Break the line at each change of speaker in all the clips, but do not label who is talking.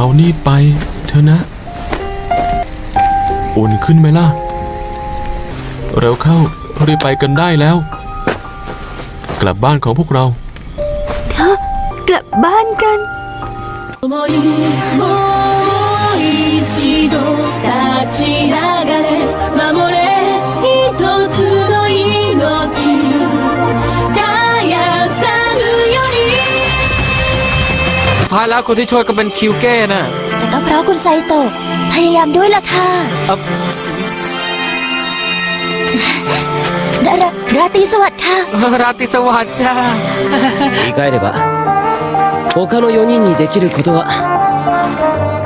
เอานี่ไปเถอะนะ อุ่นขึ้นไหมล่ะ เร็วเข้ารีบไปกันได้แล้ว กลับบ้านของพวกเรา
กลับบ้านกัน
思いもう一度立ち上がれ守れ
ท้ายแล้วคนที่ช่วยก็เป็นคิวเก้น่ะ
แต่ก็เพราะคุณไซโตะพยายามด้วยล่ะค่ะ
เอ่อ
ราราราตรีสวัสดิ์ค่ะ
ราตรีสวัสดิ์จ้า
言い換えれば他の4人にできることは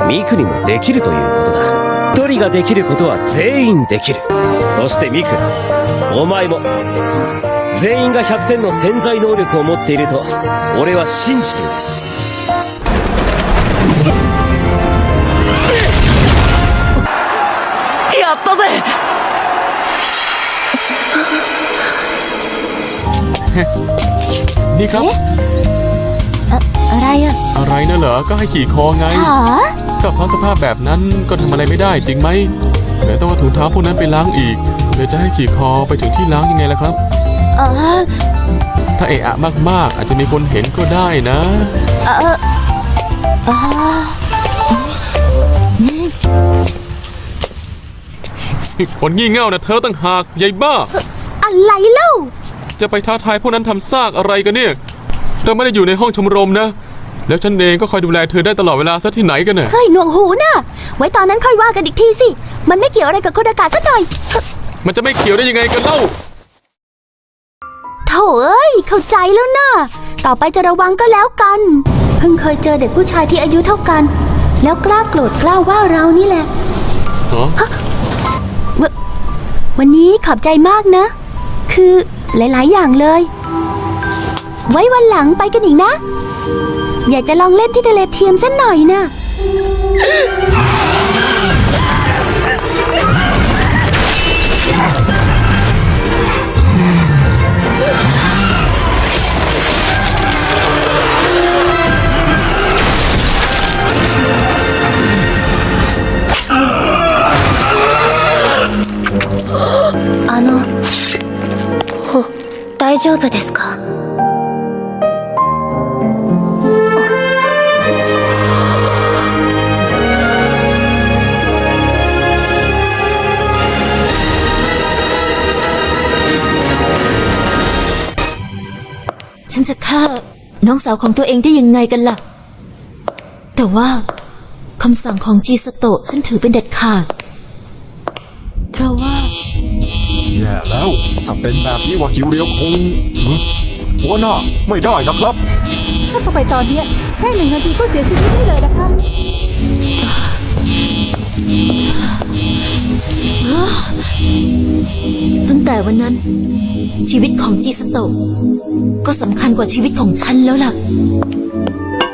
ミクにもできるということだ1人ができることは全員できるそしてミクお前も全員が100点の潜在能力を持っていると俺は信じている
やったぜ
นี่ครับ
เอ๊ะ อะไรอะ
อะไรนะเหรอ ก็ให้ขี่คอไง
หา
ก็เพราะสภาพแบบนั้นก็ทำอะไรไม่ได้จริงไหมเดี๋ยวต้องเอาถุงเท้าพวกนั้นไปล้างอีกเดี๋ยวจะให้ขี่คอไปถึงที่ล้างยังไงล่ะครับ
เออ
ถ้าเอะอะมากๆ อาจจะมีคนเห็นก็ได้นะ
เออเออ
คนงี่เง่านะเธอตั้งหากยายบ้า
อะไรเล่า
จะไปท้าทายพวกนั้นทำซากอะไรกันเนี่ย เราไม่ได้อยู่ในห้องชมรมนะ แล้วฉันเองก็คอยดูแลเธอได้ตลอดเวลาซะที่ไหนกันเนี่ย
เฮ้ยหนวกหูน่ะ ไว้ตอนนั้นค่อยว่ากันอีกทีสิ มันไม่เกี่ยวอะไรกับคนอากาศสักหน่อย
มันจะไม่เกี่ยวได้ยังไงกันเล่า
โถเอ้ยเข้าใจแล้วนะต่อไปจะระวังก็แล้วกัน เพิ่งเคยเจอเด็กผู้ชายที่อายุเท่ากัน แล้วกล้าโกรธกล้าว่าเรานี่แหละวะวันนี้ขอบใจมากนะ คือหลาย ๆ อย่างเลย ไว้วันหลังไปกันอีกนะ อยากจะลองเล่นที่ทะเลเทียมสักหน่อยนะあ大丈夫ですかあ ฉันจะฆ่าน้องสาวของตัวเองได้ยังไงกันล่ะ แต่ว่าคำสั่งของจีสโตะฉันถือเป็นเด็ดขาด เพราะว่า
แย่แล้ว ถ้าเป็นแบบนี้ว่าคิวเรียวคงหึหัวหน้าไม่ได้นะครับ
ถ้าเข้าไปตอนเนี้ยแค่หนึ่งนาทีก็เสียชีวิตได้เลยนะคะ
ตั้งแต่วันนั้น ชีวิตของจีสโตะก็สำคัญกว่าชีวิตของฉันแล้วล่ะ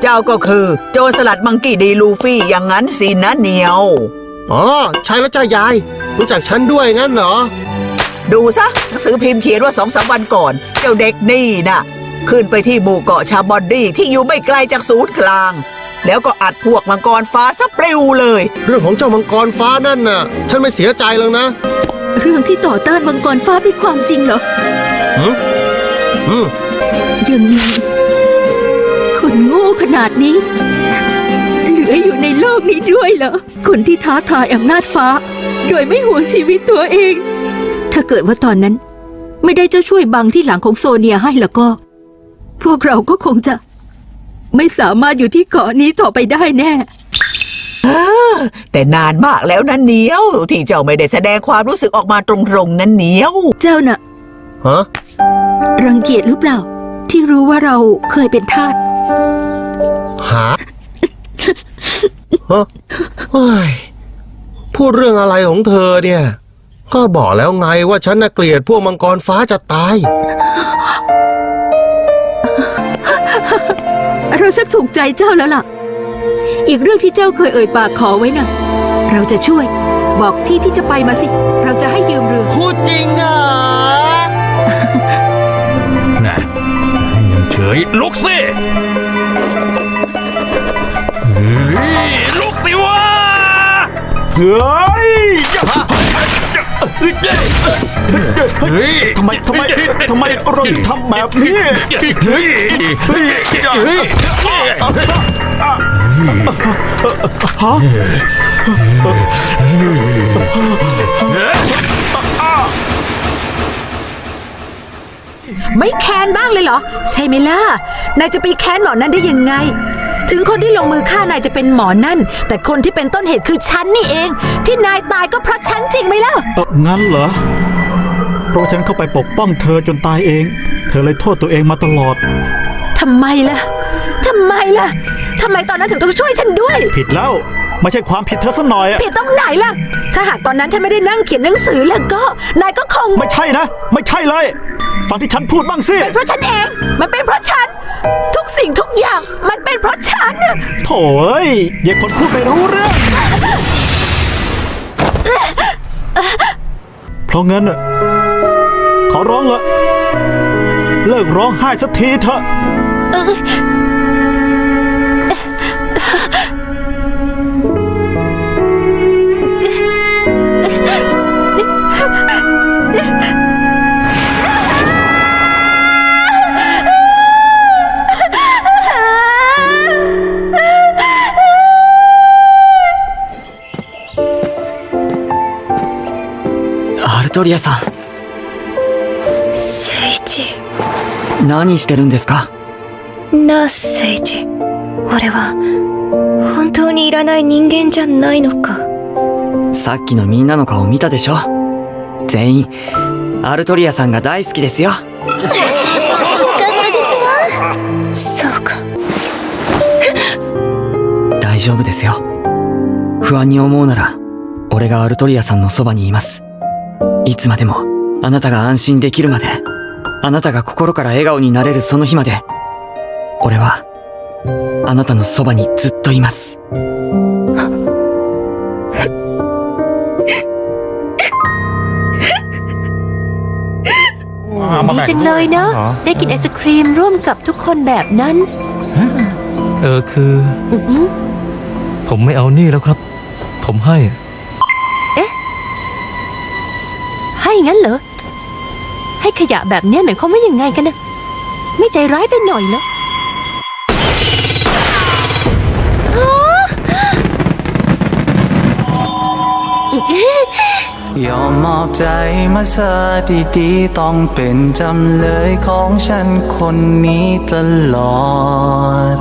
เจ้าก็คือ โจรสลัดมังกี้ดีลูฟี่อย่างนั้นสินะเหนียว
อ๋อใช่แล้วจ้ายาย รู้จักฉันด้วยงั้นเหรอ
ดูซะหนังสือพิมพ์เขียนว่าสองสามวันก่อน เจ้าเด็กนี่น่ะขึ้นไปที่หมู่เกาะชาบอนดี้ที่อยู่ไม่ไกลจากศูนย์กลาง แล้วก็อัดพวกมังกรฟ้าซะปลิวเลย
เรื่องของเจ้ามังกรฟ้านั่นน่ะ ฉันไม่เสียใจแล้วนะ
เรื่องที่ต่อต้านมังกรฟ้าเป็นความจริงเหรอ
หืมอืม
ยังมีคนโง่ขนาดนี้เหลื ออยู่ในโลกนี้ด้วยเหรอ คนที่ท้าทายอำนาจฟ้า โดยไม่ห่วงชีวิตตัวเอง ถ้าเกิดว่าตอนนั้น ไม่ได้เจ้าช่วยบังที่หลังของโซเนียให้แล้วก็ พวกเราก็คงจะ ไม่สามารถอยู่ที่เกาะนี้ต่อไปได้แน่
แต่นานมากแล้วนะเหนียว ที่เจ้าไม่ได้แสดงความรู้สึกออกมาตรงๆนั้นเหนียว
เจ้าน่ะ
ฮะ
รังเกียจหรือเปล่า ที่รู้ว่าเราเคยเป็นทาส
หา ฮะเฮ้ยพูดเรื่องอะไรของเธอเนี่ย ก็บอกแล้วไงว่าฉันน่ะเกลียดพวกมังกรฟ้าจะตาย
เราชักถูกใจเจ้าแล้วล่ะ อีกเรื่องที่เจ้าเคยเอ่ยปากขอไว้น่ะ เราจะช่วย บอกที่ที่จะไปมาสิ เราจะให้ยืมเรือ
พูดจริงเหรอ
น่ะยังเฉยลุกสิเฮ้ยลุ ฮ้ย
เฮ้ย
ทำไมทำไมทำไมเราถึงทำแบบนี้
เฮ้ยเฮ้ยเฮ้ย
ไม่แค้นบ้างเลยเหรอ ใช่ไหมล่ะนายจะไปแค้นหมอนั่นได้ยังไง ถึงคนที่ลงมือฆ่านายจะเป็นหมอนั่น แต่คนที่เป็นต้นเหตุคือฉันนี่เอง ที่นายตายก็เพราะฉันจริงไหมล่ะ
เอองั้นเหรอ เพราะว่าฉันเข้าไปปกป้องเธอจนตายเอง เธอเลยโทษตัวเองมาตลอด
ทำไมล่ะ ทำไมล่ะ ทำไมตอนนั้นถึงต้องช่วยฉันด้วย
ผิดแล้ว ไม่ใช่ความผิดเธอสักหน่อยอะ
ผิดตรงไหนล่ะ ถ้าหากตอนนั้นฉันไม่ได้นั่งเขียนหนังสือแล้วก็ นายก็คง
ไม่ใช่นะ ไม่ใช่เลย ฟังที่ฉันพูดบ้างสิ
เป็นเพราะฉันเอง มันเป็นเพราะฉัน ทุกสิ่งทุกอย่าง มันเป็นเพราะฉันน่ะ
โถ่เอ้ยอย่าคนพูดไม่รู้เรื่อง เพราะงั้นน่ะขอร้องละ เลิกร้องไห้สักทีเถอะ
トリアさ
聖一。
ん何してるんですか？
なあ聖一。俺は本当にいらない人間じゃないのか。
さっきのみんなの顔見たでしょ？全員アルトリアさんが大好きですよ。
よかったですわ。そうか。
大丈夫ですよ。不安に思うなら俺がアルトリアさんのそばにいますいつまでもあなたが安心できるまであなたが心から笑顔になれるその日まで俺はあなたのそばにずっといます
ดีจังเลยเนาะ ได้กินไอศครีมร่วมกับทุกคนแบบนั้น
เออคือ
อื้อหือ
ผมไม่เอานี่แล้วครับ ผมให้
งั้นเหรอ ให้ขยะแบบนี้หมายความว่ายังไงกันนะไม่ใจร้ายไปหน่อยเหรอ
ยอมมอบใจมาซะดีๆ ต้องเป็นจำเลยของฉันคนนี้ตลอด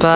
ไป